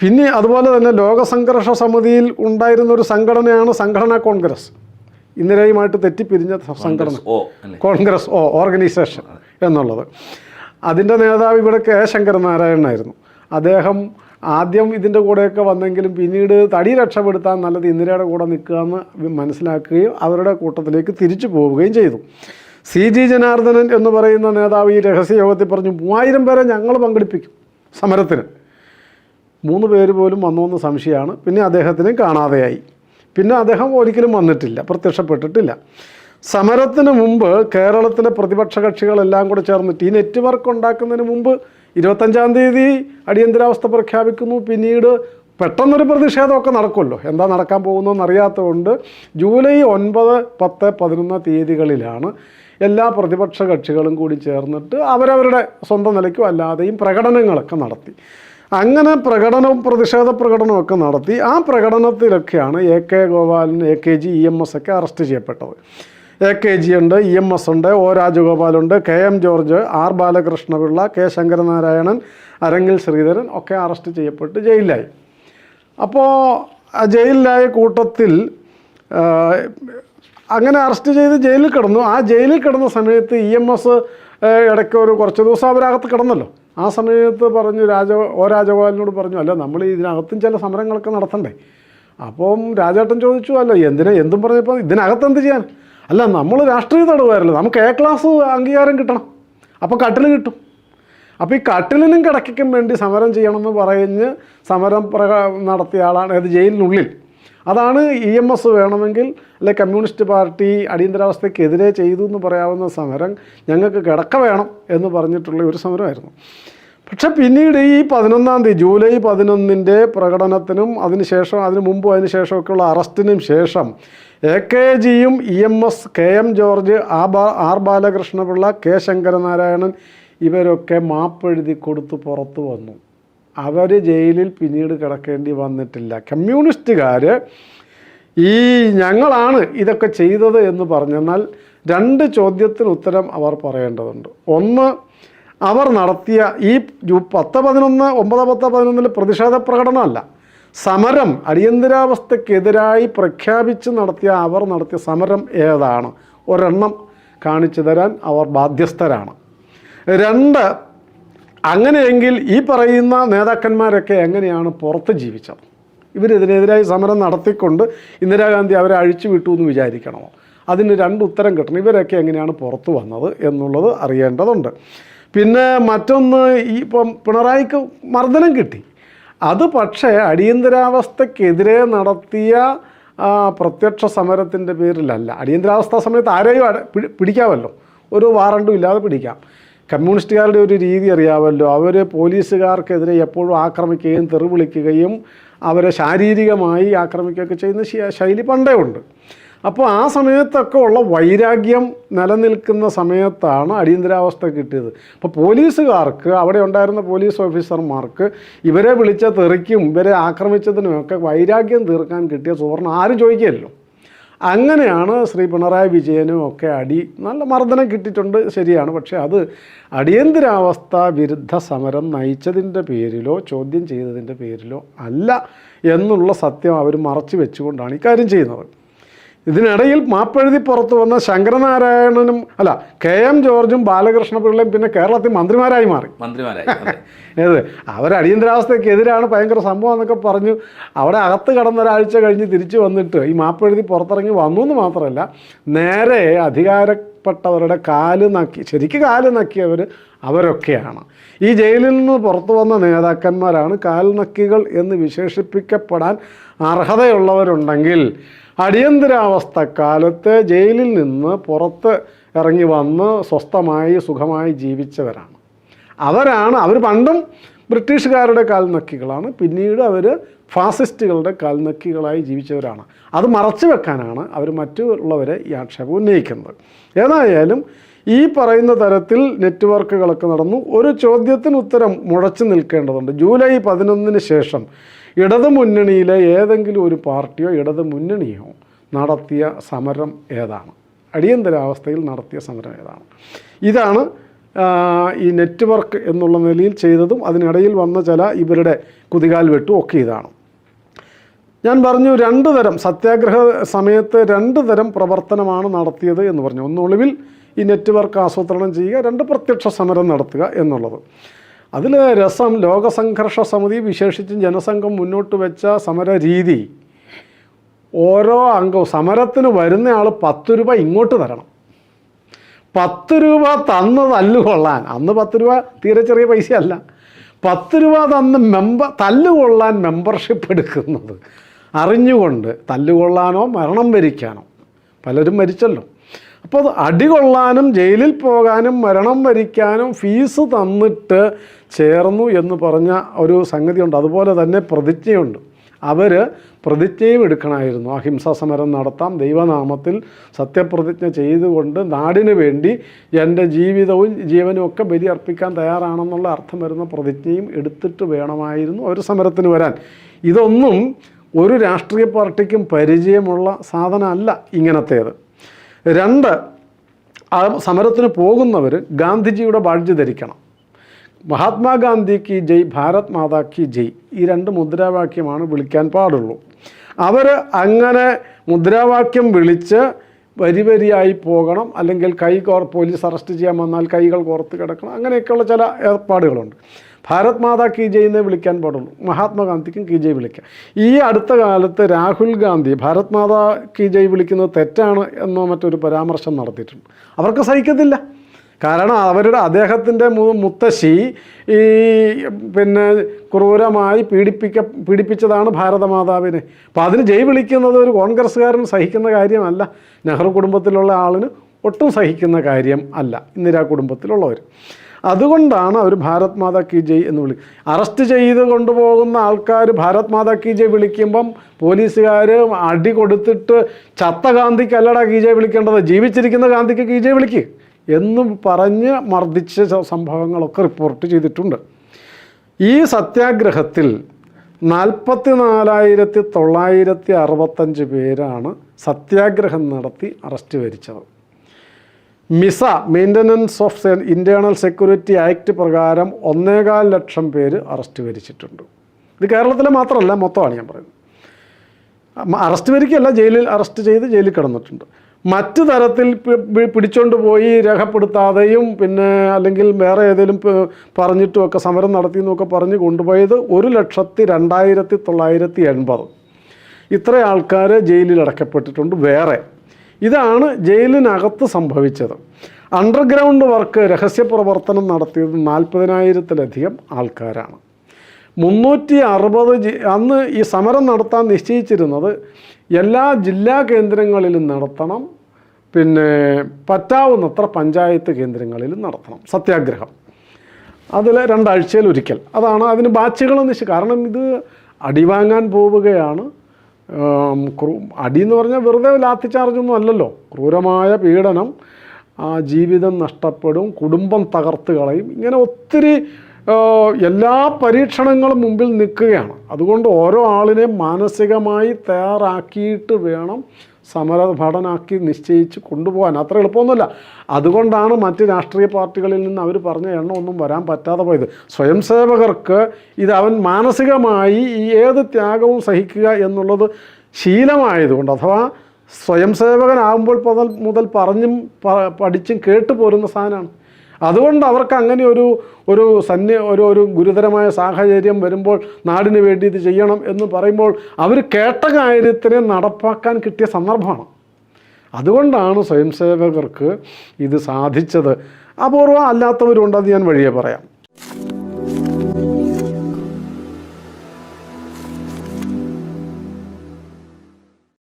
പിന്നെ അതുപോലെ തന്നെ ലോകസംഘർഷ സമിതിയിൽ ഉണ്ടായിരുന്ന ഒരു സംഘടനയാണ് സംഘടനാ കോൺഗ്രസ്. ഇന്ദിരയുമായിട്ട് തെറ്റിപ്പിരിഞ്ഞ സംഘടന. കോൺഗ്രസ് ഓ ഓർഗനൈസേഷൻ എന്നുള്ളത്. അതിന്റെ നേതാവ് ഇവിടെ കെ. ശങ്കരനാരായണനായിരുന്നു അദ്ദേഹം ആദ്യം ഇതിന്റെ കൂടെയൊക്കെ വന്നെങ്കിലും പിന്നീട് തടി രക്ഷപ്പെടുത്താൻ നല്ലത് ഇന്ദിരയുടെ കൂടെ നിൽക്കുക എന്ന് മനസ്സിലാക്കുകയും അവരുടെ കൂട്ടത്തിലേക്ക് തിരിച്ചു പോവുകയും ചെയ്തു. സി. ജി. ജനാർദ്ദനൻ എന്ന് പറയുന്ന നേതാവ് ഈ രഹസ്യ യോഗത്തിൽ പറഞ്ഞു മൂവായിരം പേരെ ഞങ്ങൾ പങ്കെടുപ്പിക്കും സമരത്തിന്. മൂന്ന് പേര് പോലും വന്നുവെന്ന് സംശയമാണ്. പിന്നെ അദ്ദേഹത്തിനെ കാണാതെയായി. പിന്നെ അദ്ദേഹം ഒരിക്കലും വന്നിട്ടില്ല പ്രത്യക്ഷപ്പെട്ടിട്ടില്ല. സമരത്തിന് മുമ്പ് കേരളത്തിലെ പ്രതിപക്ഷ കക്ഷികളെല്ലാം കൂടെ ചേർന്നിട്ട് ഈ നെറ്റ്വർക്ക് ഉണ്ടാക്കുന്നതിന് മുമ്പ് ഇരുപത്തഞ്ചാം തീയതി അടിയന്തരാവസ്ഥ പ്രഖ്യാപിക്കുന്നു. പിന്നീട് പെട്ടെന്നൊരു പ്രതിഷേധമൊക്കെ നടക്കുമല്ലോ. എന്താ നടക്കാൻ പോകുന്നതെന്ന് അറിയാത്തതുകൊണ്ട് ജൂലൈ ഒൻപത് പത്ത് പതിനൊന്ന് തീയതികളിലാണ് എല്ലാ പ്രതിപക്ഷ കക്ഷികളും കൂടി ചേർന്നിട്ട് അവരവരുടെ സ്വന്തം നിലയ്ക്കും അല്ലാതെയും പ്രകടനങ്ങളൊക്കെ നടത്തി. അങ്ങനെ പ്രകടനവും പ്രതിഷേധ പ്രകടനവും ഒക്കെ നടത്തി ആ പ്രകടനത്തിലൊക്കെയാണ് A K Gopalan A K G E M S ഒക്കെ അറസ്റ്റ് ചെയ്യപ്പെട്ടത്. എ കെ ജി ഉണ്ട് ഇ എം എസ് ഉണ്ട് O രാജഗോപാലുണ്ട് K M George R Balakrishnapillai K Sankaranarayanan Arangil Sreedharan ഒക്കെ അറസ്റ്റ് ചെയ്യപ്പെട്ട് ജയിലിലായി. അപ്പോൾ ജയിലിലായ കൂട്ടത്തിൽ അങ്ങനെ അറസ്റ്റ് ചെയ്ത് ജയിലിൽ കിടന്നു. ആ ജയിലിൽ കിടന്ന സമയത്ത് ഇ എം എസ് ഇടയ്ക്ക് ഒരു കുറച്ച് ദിവസം അവരകത്ത് കിടന്നല്ലോ. ആ സമയത്ത് പറഞ്ഞു രാജ ഓ രാജഗോപാലിനോട് പറഞ്ഞു അല്ല നമ്മൾ ഇതിനകത്തും ചില സമരങ്ങളൊക്കെ നടത്തണ്ടേ? അപ്പം രാജേട്ടൻ ചോദിച്ചു അല്ല എന്തിനാ എന്തും പറഞ്ഞപ്പോൾ ഇതിനകത്ത് എന്ത് ചെയ്യാൻ? അല്ല നമ്മൾ രാഷ്ട്രീയ തടവുകാരല്ലോ നമുക്ക് എ ക്ലാസ് അംഗീകാരം കിട്ടണം അപ്പോൾ കട്ടിൽ കിട്ടും. അപ്പോൾ ഈ കട്ടിലിനും കിടക്കും വേണ്ടി സമരം ചെയ്യണമെന്ന് പറഞ്ഞ് സമരം നടത്തിയ ആളാണ് അത് ജയിലിനുള്ളിൽ അതാണ് ഇ എം എസ് വേണമെങ്കിൽ അല്ലെ കമ്മ്യൂണിസ്റ്റ് പാർട്ടി അടിയന്തരാവസ്ഥയ്ക്കെതിരെ ചെയ്തു എന്ന് പറയാവുന്ന സമരം ഞങ്ങൾക്ക് കിടക്ക വേണം എന്ന് പറഞ്ഞിട്ടുള്ള ഒരു സമരമായിരുന്നു. പക്ഷെ പിന്നീട് ഈ പതിനൊന്നാം തീയതി ജൂലൈ പതിനൊന്നിന്റെ പ്രകടനത്തിനും അതിനുശേഷം അതിനു മുമ്പും അതിന് ശേഷമൊക്കെയുള്ള അറസ്റ്റിനും ശേഷം എ കെ ജിയും E M S K M George ആ ബാ ആർ ബാലകൃഷ്ണപിള്ള കെ ശങ്കരനാരായണൻ ഇവരൊക്കെ മാപ്പെഴുതി കൊടുത്ത് പുറത്തു വന്നു. അവർ ജയിലിൽ പിന്നീട് കിടക്കേണ്ടി വന്നിട്ടില്ല. കമ്മ്യൂണിസ്റ്റുകാർ ഈ ഞങ്ങളാണ് ഇതൊക്കെ ചെയ്തത് എന്ന് പറഞ്ഞെന്നാൽ രണ്ട് ചോദ്യത്തിന് ഉത്തരം അവർ പറയേണ്ടതുണ്ട്. ഒന്ന് അവർ നടത്തിയ ഈ പത്ത് പതിനൊന്ന് ഒമ്പത് പത്ത് പതിനൊന്നിൽ പ്രതിഷേധ പ്രകടനമല്ല. സമരം അടിയന്തരാവസ്ഥക്കെതിരായി പ്രഖ്യാപിച്ച് നടത്തിയ അവർ നടത്തിയ സമരം ഏതാണ്? ഒരെണ്ണം കാണിച്ചു തരാൻ അവർ ബാധ്യസ്ഥരാണ്. രണ്ട് അങ്ങനെയെങ്കിൽ ഈ പറയുന്ന നേതാക്കന്മാരൊക്കെ എങ്ങനെയാണ് പുറത്ത് ജീവിച്ചത്? ഇവരിതിനെതിരായി സമരം നടത്തിക്കൊണ്ട് ഇന്ദിരാഗാന്ധി അവരെ അഴിച്ചു വിട്ടു എന്ന് വിചാരിക്കണമോ അതിന് രണ്ട് ഉത്തരം കിട്ടണം. ഇവരൊക്കെ എങ്ങനെയാണ് പുറത്തു വന്നത് എന്നുള്ളത് അറിയേണ്ടതുണ്ട്. പിന്നെ മറ്റൊന്ന് ഈ ഇപ്പം പിണറായിക്ക് മർദ്ദനം കിട്ടി. അത് പക്ഷേ അടിയന്തരാവസ്ഥക്കെതിരെ നടത്തിയ പ്രത്യക്ഷ സമരത്തിന്റെ പേരിലല്ല. അടിയന്തരാവസ്ഥ സമയത്ത് ആരെയും പിടിക്കാമല്ലോ. ഒരു വാറണ്ടും ഇല്ലാതെ പിടിക്കാം. കമ്മ്യൂണിസ്റ്റുകാരുടെ ഒരു രീതി അറിയാമല്ലോ. അവർ പോലീസുകാർക്കെതിരെ എപ്പോഴും ആക്രമിക്കുകയും തെറിവിളിക്കുകയും അവരെ ശാരീരികമായി ആക്രമിക്കുകയൊക്കെ ചെയ്യുന്ന ശൈലി പണ്ടേ ഉണ്ട്. അപ്പോൾ ആ സമയത്തൊക്കെ ഉള്ള വൈരാഗ്യം നിലനിൽക്കുന്ന സമയത്താണ് അടിയന്തരാവസ്ഥ കിട്ടിയത്. അപ്പോൾ പോലീസുകാർക്ക് അവിടെ ഉണ്ടായിരുന്ന പോലീസ് ഓഫീസർമാർക്ക് ഇവരെ വിളിച്ച തെറിക്കും ഇവരെ ആക്രമിച്ചതിനുമൊക്കെ വൈരാഗ്യം തീർക്കാൻ കിട്ടിയ സുവർണ ആരും ചോദിക്കുകയല്ലോ അങ്ങനെയാണ് ശ്രീ പിണറായി വിജയനും ഒക്കെ അടി നല്ല മർദ്ദനം കിട്ടിയിട്ടുണ്ട് ശരിയാണ്. പക്ഷേ അത് അടിയന്തരാവസ്ഥ വിരുദ്ധ സമരം നയിച്ചതിന്റെ പേരിലോ ചോദ്യം ചെയ്തതിന്റെ പേരിലോ അല്ല എന്നുള്ള സത്യം അവർ മറച്ചു വെച്ചുകൊണ്ടാണ് ഇക്കാര്യം ചെയ്യുന്നത്. ഇതിനിടയിൽ മാപ്പെഴുതി പുറത്തു വന്ന ശങ്കരനാരായണനും അല്ല കെ എം ജോർജും ബാലകൃഷ്ണപിള്ളയും പിന്നെ കേരളത്തിൽ മന്ത്രിമാരായി മാറി മന്ത്രിമാരായി അതെ. ഏത് അവർ അടിയന്തരാവസ്ഥയ്ക്കെതിരാണ് ഭയങ്കര സംഭവം എന്നൊക്കെ പറഞ്ഞു അവിടെ അകത്ത് കടന്ന ഒരാഴ്ച കഴിഞ്ഞ് തിരിച്ചു വന്നിട്ട് ഈ മാപ്പെഴുതി പുറത്തിറങ്ങി വന്നു എന്ന് മാത്രമല്ല നേരെ അധികാരപ്പെട്ടവരുടെ കാൽ നക്കി ശരിക്കും കാൽ നക്കിയവർ അവരൊക്കെയാണ്. ഈ ജയിലിൽ നിന്ന് പുറത്തു വന്ന നേതാക്കന്മാരാണ് കാൽ നക്കികൾ എന്ന് വിശേഷിപ്പിക്കപ്പെടാൻ അർഹതയുള്ളവരുണ്ടെങ്കിൽ അടിയന്തരാവസ്ഥ കാലത്ത് ജയിലിൽ നിന്ന് പുറത്ത് ഇറങ്ങി വന്ന് സ്വസ്ഥമായി സുഖമായി ജീവിച്ചവരാണ്. അവരാണ് അവർ പണ്ടും ബ്രിട്ടീഷുകാരുടെ കാൽനക്കികളാണ്. പിന്നീട് അവർ ഫാസിസ്റ്റുകളുടെ കാൽനക്കികളായി ജീവിച്ചവരാണ്. അത് മറച്ചു വെക്കാനാണ് അവർ മറ്റുള്ളവരെ ഈ ആക്ഷേപം ഉന്നയിക്കുന്നത്. ഏതായാലും ഈ പറയുന്ന തരത്തിൽ നെറ്റ്വർക്കുകളൊക്കെ നടന്നു. ഒരു ചോദ്യത്തിന് ഉത്തരം മുഴച്ചു നിൽക്കേണ്ടതുണ്ട്. ജൂലൈ പതിനൊന്നിന് ശേഷം ഇടതു മുന്നണിയിലെ ഏതെങ്കിലും ഒരു പാർട്ടിയോ ഇടതു മുന്നണിയോ നടത്തിയ സമരം ഏതാണ്? അടിയന്തരാവസ്ഥയിൽ നടത്തിയ സമരം ഏതാണ്? ഇതാണ് ഈ നെറ്റ്വർക്ക് എന്നുള്ള നിലയിൽ ചെയ്തതും അതിനിടയിൽ വന്ന ചില ഇവരുടെ കുതികാൽ വെട്ടും ഒക്കെ ഇതാണ്. ഞാൻ പറഞ്ഞു രണ്ട് തരം സത്യാഗ്രഹ സമയത്ത് രണ്ട് തരം പ്രവർത്തനമാണ് നടത്തിയത് എന്ന് പറഞ്ഞു. ഒന്ന് ഒളിവിൽ ഈ നെറ്റ്വർക്ക് ആസൂത്രണം ചെയ്യുക രണ്ട് പ്രത്യക്ഷ സമരം നടത്തുക എന്നുള്ളത്. അതിൽ രസം ലോകസംഘർഷ സമിതി വിശേഷിച്ചും ജനസംഘം മുന്നോട്ട് വെച്ച സമര രീതി. ഓരോ അംഗവും സമരത്തിന് വരുന്നയാൾ പത്ത് രൂപ ഇങ്ങോട്ട് തരണം. പത്ത് രൂപ തന്ന് തല്ലുകൊള്ളാൻ അന്ന് പത്ത് രൂപ തീരെ ചെറിയ പൈസയല്ല. പത്ത് രൂപ തന്ന് മെമ്പർ തല്ലുകൊള്ളാൻ മെമ്പർഷിപ്പ് എടുക്കുന്നത് അറിഞ്ഞുകൊണ്ട് തല്ലുകൊള്ളാനോ മരണം വരിക്കാനോ. പലരും മരിച്ചല്ലോ. അപ്പോൾ അടികൊള്ളാനും ജയിലിൽ പോകാനും മരണം വരിക്കാനും ഫീസ് തന്നിട്ട് ചേർന്നു എന്ന് പറഞ്ഞ ഒരു സംഗതിയുണ്ട്. അതുപോലെ തന്നെ പ്രതിജ്ഞയുണ്ട്. അവർ പ്രതിജ്ഞയും എടുക്കണമായിരുന്നു. അഹിംസാ സമരം നടത്താം ദൈവനാമത്തിൽ സത്യപ്രതിജ്ഞ ചെയ്തുകൊണ്ട് നാടിന് വേണ്ടി എന്റെ ജീവിതവും ജീവനും ഒക്കെ ബലി അർപ്പിക്കാൻ തയ്യാറാണെന്നുള്ള അർത്ഥം വരുന്ന പ്രതിജ്ഞയും എടുത്തിട്ട് വേണമായിരുന്നു അവർ സമരത്തിന് വരാൻ. ഇതൊന്നും ഒരു രാഷ്ട്രീയ പാർട്ടിക്കും പരിചയമുള്ള സാധനമല്ല ഇങ്ങനത്തേത്. രണ്ട് ആ സമരത്തിന് പോകുന്നവർ ഗാന്ധിജിയുടെ ബാഡ്ജ് ധരിക്കണം. മഹാത്മാഗാന്ധി കി ജയ് ഭാരത് മാതാക്ക് ജയ് ഈ രണ്ട് മുദ്രാവാക്യമാണ് വിളിക്കാൻ പാടുള്ളൂ. അവർ അങ്ങനെ മുദ്രാവാക്യം വിളിച്ച് വരി വരിയായി പോകണം അല്ലെങ്കിൽ കൈ കോർ പോലീസ് അറസ്റ്റ് ചെയ്യാൻ വന്നാൽ കൈകൾ കോർത്ത് കിടക്കണം അങ്ങനെയൊക്കെയുള്ള ചില ഏർപ്പാടുകളുണ്ട്. ഭാരത് മാതാ കി ജയ് എന്നേ വിളിക്കാൻ പാടുള്ളൂ. മഹാത്മാഗാന്ധിക്കും കി ജയ് വിളിക്കാം. ഈ അടുത്ത കാലത്ത് രാഹുൽ ഗാന്ധി ഭാരത് മാതാ കി ജയ് വിളിക്കുന്നത് തെറ്റാണ് എന്നോ മറ്റൊരു പരാമർശം നടത്തിയിട്ടുണ്ട്. അവർക്ക് സഹിക്കത്തില്ല. കാരണം അവരുടെ അദ്ദേഹത്തിന്റെ മുത്തശ്ശി ഈ പിന്നെ ക്രൂരമായി പീഡിപ്പിക്ക പീഡിപ്പിച്ചതാണ് ഭാരതമാതാവിനെ. അപ്പോൾ അതിന് ജയ് വിളിക്കുന്നത് ഒരു കോൺഗ്രസ്സുകാരൻ സഹിക്കുന്ന കാര്യമല്ല. നെഹ്റു കുടുംബത്തിലുള്ള ആളിന് ഒട്ടും സഹിക്കുന്ന കാര്യം അല്ല. ഇന്ദിരാ കുടുംബത്തിലുള്ളവർ അതുകൊണ്ടാണ് അവർ ഭാരത് മാതാ കി ജയ് എന്ന് വിളി അറസ്റ്റ് ചെയ്ത് കൊണ്ടുപോകുന്ന ആൾക്കാർ ഭാരത് മാതാ കി ജയ് വിളിക്കുമ്പം പോലീസുകാർ അടി കൊടുത്തിട്ട് ചത്ത ഗാന്ധിക്ക് അല്ലടാ കി ജയ് വിളിക്കേണ്ടത്? ജീവിച്ചിരിക്കുന്ന ഗാന്ധിക്ക് കി ജയ് വിളിക്ക്? എന്നും പറഞ്ഞ് മർദ്ദിച്ച സംഭവങ്ങളൊക്കെ റിപ്പോർട്ട് ചെയ്തിട്ടുണ്ട്. ഈ സത്യാഗ്രഹത്തിൽ നാൽപ്പത്തി നാലായിരത്തി തൊള്ളായിരത്തി അറുപത്തഞ്ച് പേരാണ് സത്യാഗ്രഹം നടത്തി അറസ്റ്റ് വരിച്ചത്. MISA maintenance of internal security act പ്രകാരം ഒന്നേകാൽ ലക്ഷം പേര് അറസ്റ്റ് വരിച്ചിട്ടുണ്ട്. ഇത് കേരളത്തിലെ മാത്രമല്ല മൊത്തമാണ് ഞാൻ പറയുന്നത്. അറസ്റ്റ് വരിക്കല്ല ജയിലിൽ അറസ്റ്റ് ചെയ്ത് ജയിലിൽ കിടന്നിട്ടുണ്ട്. മറ്റു തരത്തിൽ പിടിച്ചോണ്ട് പോയി രേഖപ്പെടുത്താതെയും പിന്നെ അല്ലെങ്കിൽ വേറെ ഏതെങ്കിലും പറഞ്ഞിട്ടും ഒക്കെ സമരം നടത്തി എന്നൊക്കെ പറഞ്ഞ് കൊണ്ടുപോയത് ഒരു ലക്ഷത്തി രണ്ടായിരത്തി തൊള്ളായിരത്തി എൺപത്. ഇത്ര ആൾക്കാർ ജയിലിൽ അടക്കപ്പെട്ടിട്ടുണ്ട് വേറെ. ഇതാണ് ജയിലിനകത്ത് സംഭവിച്ചത്. അണ്ടർഗ്രൗണ്ട് വർക്ക് രഹസ്യ പ്രവർത്തനം നടത്തിയത് നാൽപ്പതിനായിരത്തിലധികം ആൾക്കാരാണ്. മുന്നൂറ്റി അറുപത് അന്ന് ഈ സമരം നടത്താൻ നിശ്ചയിച്ചിരുന്നത് എല്ലാ ജില്ലാ കേന്ദ്രങ്ങളിലും നടത്തണം. പിന്നെ പറ്റാവുന്നത്ര പഞ്ചായത്ത് കേന്ദ്രങ്ങളിലും നടത്തണം. സത്യാഗ്രഹം. അതിൽ രണ്ടാഴ്ചയിൽ ഒരിക്കൽ. അതാണ് അതിന് ബാച്ചുകൾ വെച്ചാൽ കാരണം ഇത് അടിവാങ്ങാൻ പോവുകയാണ്. അടി എന്ന് പറഞ്ഞാൽ വെറുതെ ലാത്തി ചാർജൊന്നും അല്ലല്ലോ. ക്രൂരമായ പീഡനം ജീവിതം നഷ്ടപ്പെടും കുടുംബം തകർത്ത് കളയും. ഇങ്ങനെ ഒത്തിരി എല്ലാ പരീക്ഷണങ്ങളും മുമ്പിൽ നിൽക്കുകയാണ്. അതുകൊണ്ട് ഓരോ ആളിനെ മാനസികമായി തയ്യാറാക്കിയിട്ട് വേണം സമരഭടനാക്കി നിശ്ചയിച്ച് കൊണ്ടുപോകാൻ. അത്ര എളുപ്പമൊന്നുമില്ല. അതുകൊണ്ടാണ് മറ്റ് രാഷ്ട്രീയ പാർട്ടികളിൽ നിന്ന് അവർ പറഞ്ഞ എണ്ണം ഒന്നും വരാൻ പറ്റാതെ പോയത്. സ്വയം സേവകർക്ക് ഇത് അവൻ മാനസികമായി ഏത് ത്യാഗവും സഹിക്കുക എന്നുള്ളത് ശീലമായതുകൊണ്ട് അഥവാ സ്വയം സേവകനാകുമ്പോൾ മുതൽ പറഞ്ഞും പഠിച്ചും കേട്ടു പോരുന്ന സാധനമാണ്. അതുകൊണ്ട് അവർക്ക് അങ്ങനെ ഒരു ഒരു സന്യ ഒരു ഒരു ഗുരുതരമായ സാഹചര്യം വരുമ്പോൾ നാടിന് വേണ്ടി ഇത് ചെയ്യണം എന്ന് പറയുമ്പോൾ അവർ കേട്ട കാര്യത്തിനെ നടപ്പാക്കാൻ കിട്ടിയ സന്ദർഭമാണ്. അതുകൊണ്ടാണ് സ്വയംസേവകർക്ക് ഇത് സാധിച്ചത്. അപൂർവം അല്ലാത്തവരുണ്ടെന്ന് ഞാൻ വഴിയെ പറയാം.